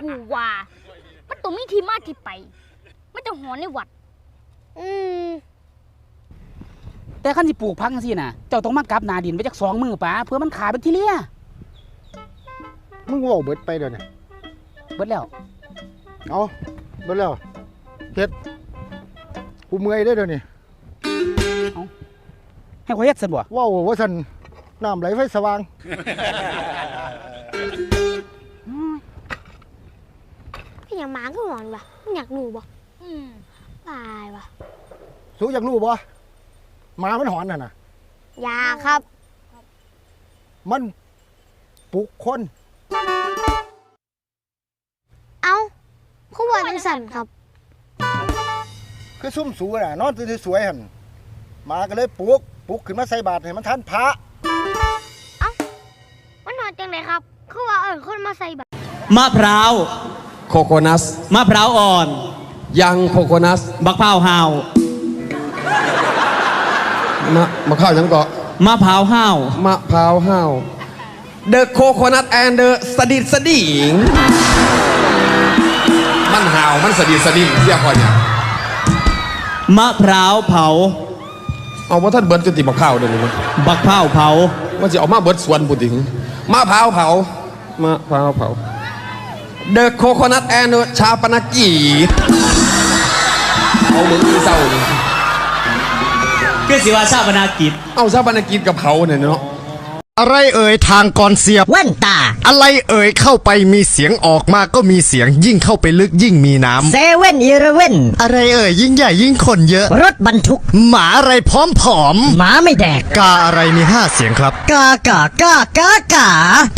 กูว่ามันต้องมีที่มาที่ไปไม่ต้องหอนในวัด อืมแต่คันสิปลูกพักจังซี่น่ะ เจ้าต้องมากลับหนาดินไปจักสองมือป้าเพื่อมันขาดเป็นที่เลียมึงเว่าเบิดไปเดี๋ยวนี้เบิดแล้ว เอาเบิดแล้วเฮ็ดกูเมื่อยได้อเดี๋ยวนี้ให้ข่อยเฮ็ดซั่นบ่เว้าว่าซั่นน้ำไหลไฟสว่าง อยากหมาก็หอนวะมึงอยากหนูบ่อืมตายวะสู้อยากรู้บ่หมามันหอนน่ะนะอยากครับ มันปลุกคนเอ้าเขาว่าเป็นสันครับ คือซุ่มสูน่ะนอนตื่นสวยๆหั่นหมาก็เลยปลุกปลุกขึ้นมาใส่บาตรให้มันทันพระ มันนอนจังเลยครับ เขาว่าเอิญคนมาใส่บาตรมะพร้าว โคโคนัสมะพร้าวอ่อน ยังโคโคนัสบักพร้าวห้าวมะมะข้าวยังเกาะมะพร้าวห้าวมะพร้าวห้าว The coconut and the สดิดสดิงมันห่าวมันสดิดสดิงเสียคอยเนี่ยมะพร้าวเผาเอาว่าท่านเบิร์ดจนติมะข้าวเดี๋ยวนี้มั้ยบักพร้าวเผามันจะออกมาเบิร์ดสวนปุติงมะพร้าวเผามะพร้าวเผา The coconut and the ชาปนกีเอาเหมือนอีเศร้านี่คือสิว่าชาปนากิจเอาชาปนกีกับเผาเนี่ยเนาะ อะไรเอ่ยทางก่อนเสียบ แว่นตา อะไรเอ่ยเข้าไปมีเสียงออกมาก็มีเสียงยิ่งเข้าไปลึกยิ่งมีน้เซเว่นอีเลเว่นำอะไรเอ่ยยิ่งใหญ่ยิ่งคนเยอะ รถบรรทุก หมาอะไรพร้อมผอม หมาไม่แดก กาอะไรมีห้าเสียงครับกากากากากา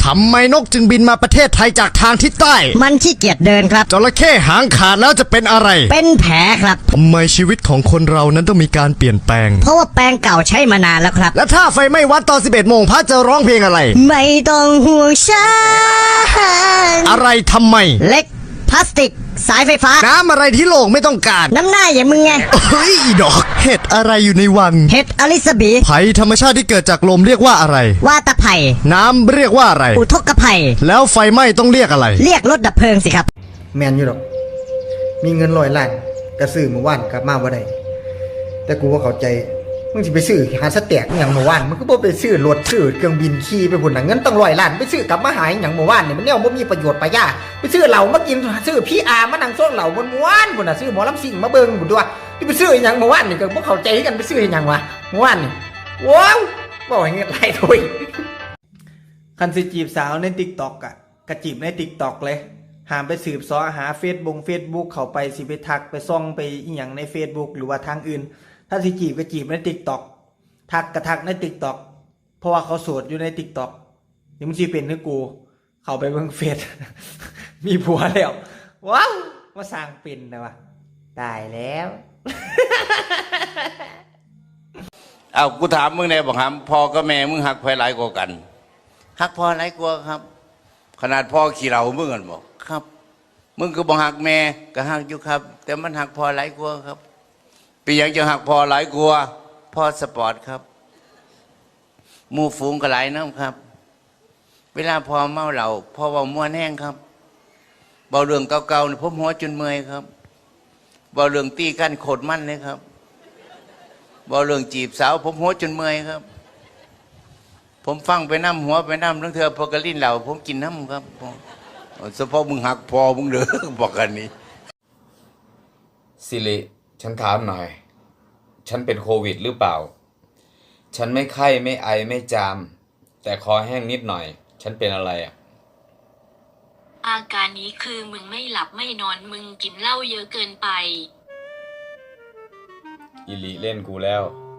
ทำไมนกจึงบินมาประเทศไทยจากทางทิศใต้มันขี้เกียจเดินครับ จระเข้หางขาดแล้วจะเป็นอะไรเป็นแผลครับ ทำไมชีวิตของคนเรานั้นต้องมีการเปลี่ยนแปลง เพราะว่าแปรงเก่าใช้มานานแล้วครับ และถ้าไฟไหม้วัดตอน 11โมงพระจะร้องเพลงอะไร ไม่ต้องห่วงฉัน อะไรทำไม เล็กพลาสติก สายไฟฟ้า น้ำอะไรที่โลกไม่ต้องการ น้ำหน้าอย่างมึงไง เฮ้ยอีดอก เห็ดอะไรอยู่ในวัง เห็ดอลิซาบีภัยธรรมชาติที่เกิดจากลมเรียกว่าอะไรวาตะไผ่น้ำเรียกว่าอะไร อุทกภัย แล้วไฟไหม้ต้องเรียกอะไร เรียกรถดับเพลิงสิครับ แมนอยู่ดอก มีเงินร้อยล้านกระซื้อเมื่อวานกลับมาบ่ได้แต่กูว่าเข้าใจ มึงสิไปซื้อหาสแต็กอย่างเมื่อวานมึงก็บ่ไปซื้อรถซื้อเครื่องบินขี่ไปพุ่นน่ะเงินตั้งร้อยล้านไปซื้อกลับมาหายอย่างเมื่อวานเนี่ยมันแนวบ่มีประโยชน์ปะย่าไปซื้อเหล้ามากินซื้อพี่อามานั่งซ่องเหล้าม้วนๆพุ่นน่ะซื้อหมอลำซิ่งมาเบิ่งพุ่นด้วยที่ไปซื้ออย่างเมื่อวานนี่ก็บ่เข้าใจกันไปซื้ออย่างวะเมื่อวานนี่ว้าวบ่ให้เงินไหลถุยคันสิจีบสาวในติ๊กต็อกอะกระจีบในติ๊กต็อกเลยหามไปสืบเสอหาเฟซบุ๊กเฟซบุ๊กเขาไปสิไปทักไปซ่องไปอีหยังใน Facebook หรือว่าทางอื่น ถ้าสิจีบก็จีบในติ๊กต็อกทักกระทักในติ๊กต็อกเพราะว่าเขาโสดอยู่ในติ๊กต็อกนี่มึงสิเป็นคือกู เขาไปเบิ่งเฟซมีผัวแล้วว้าวมาสร้างเป็นนะวะตายแล้วเอากูถามมึงเนี่ยบอกหามพ่อกับแม่มึงหักใครหลายกว่ากันหักพ่อหลายกว่าครับ ขนาดพ่อขี่เรามึงกันบอกครับ มึงก็บอกหักแม่ก็หักอยู่ครับ แต่มันหักพ่อหลายกว่าครับ ปียังจะหักพ่อหลายกว่าพ่อสปอร์ตครับหมูฝูงก็หลายน้ำครับ เวลาพอเมาเหล่าพ่อเบาม้วนแห้งครับเบาเรื่องเก่าๆนี่ผมหัวจนเมื่อยครับเบาเรื่องตีกันโคตรมั่นเลยครับบอเรื่องจีบสาว ผมหัวจนเมื่อยครับ ผมฟังไปน้ำหัวไปน้ำเรื่องเธอพอกระลิ้นเหล่าผมกินน้ำครับผมเฉพาะมึงหักพอมึงเด้อบอกกันนี้สิริ ฉันถามหน่อย ฉันเป็นโควิดหรือเปล่า ฉันไม่ไข้ไม่ไอไม่จาม แต่คอแห้งนิดหน่อย ฉันเป็นอะไรอะ อาการนี้คือมึงไม่หลับไม่นอนมึงกินเหล้าเยอะเกินไป อิลิเล่นกูแล้วอ